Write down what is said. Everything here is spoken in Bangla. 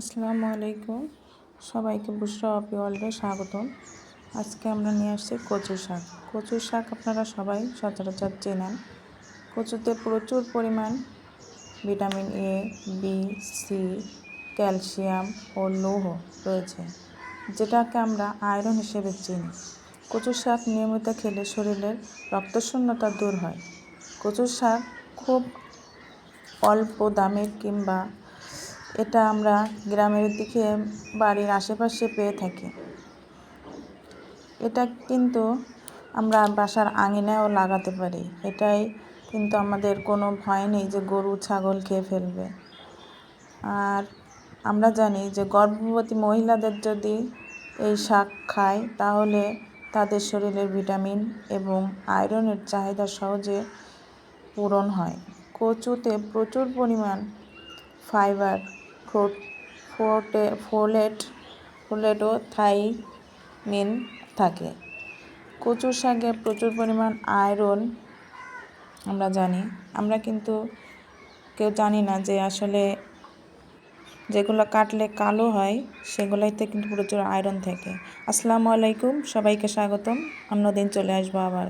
আসসালামু আলাইকুম। সবাইকে বুসরা অপি ওয়ার্ল্ডে স্বাগতম। আজকে আমরা নিয়ে আসছি কচু শাক। কচু শাক আপনারা সবাই সচরাচর চেনেন। কচুতে প্রচুর পরিমাণ vitamin A B C calcium ও লৌহ রয়েছে, যেটাকে আমরা আয়রন হিসেবে চিনি। কচু শাক নিয়মিত খেলে শরীরের রক্তশূন্যতা দূর হয়। কচু শাক খুব অল্প দামে কিংবা এটা আমরা গ্রামের দিকে, বাড়ির আশেপাশে পেয়ে থাকি। এটা কিন্তু আমরা বাসার আঙিনায়ও লাগাতে পারি। এটাই কিন্তু আমাদের কোনো ভয় নেই যে গরু, ছাগল খেয়ে ফেলবে। আর আমরা জানি যে গর্ভবতী মহিলাদের যদি এই শাক খায়, তাহলে তাদের শরীরের ভিটামিন এবং আয়রনের চাহিদা সহজে পূরণ হয়। কচুতে প্রচুর পরিমাণ ফাইবার ফোটে ফোলেট ফোলেট ও থাইমিন থাকে। কচুর শাকে প্রচুর পরিমাণ আয়রন আমরা জানি। আমরা কিন্তু কেউ জানি না যে আসলে যেগুলো কাটলে কালো হয়, সেগুলোইতে কিন্তু প্রচুর আয়রন থাকে। আসসালামু আলাইকুম, সবাইকে স্বাগতম। অন্যদিন চলে আসব আবার।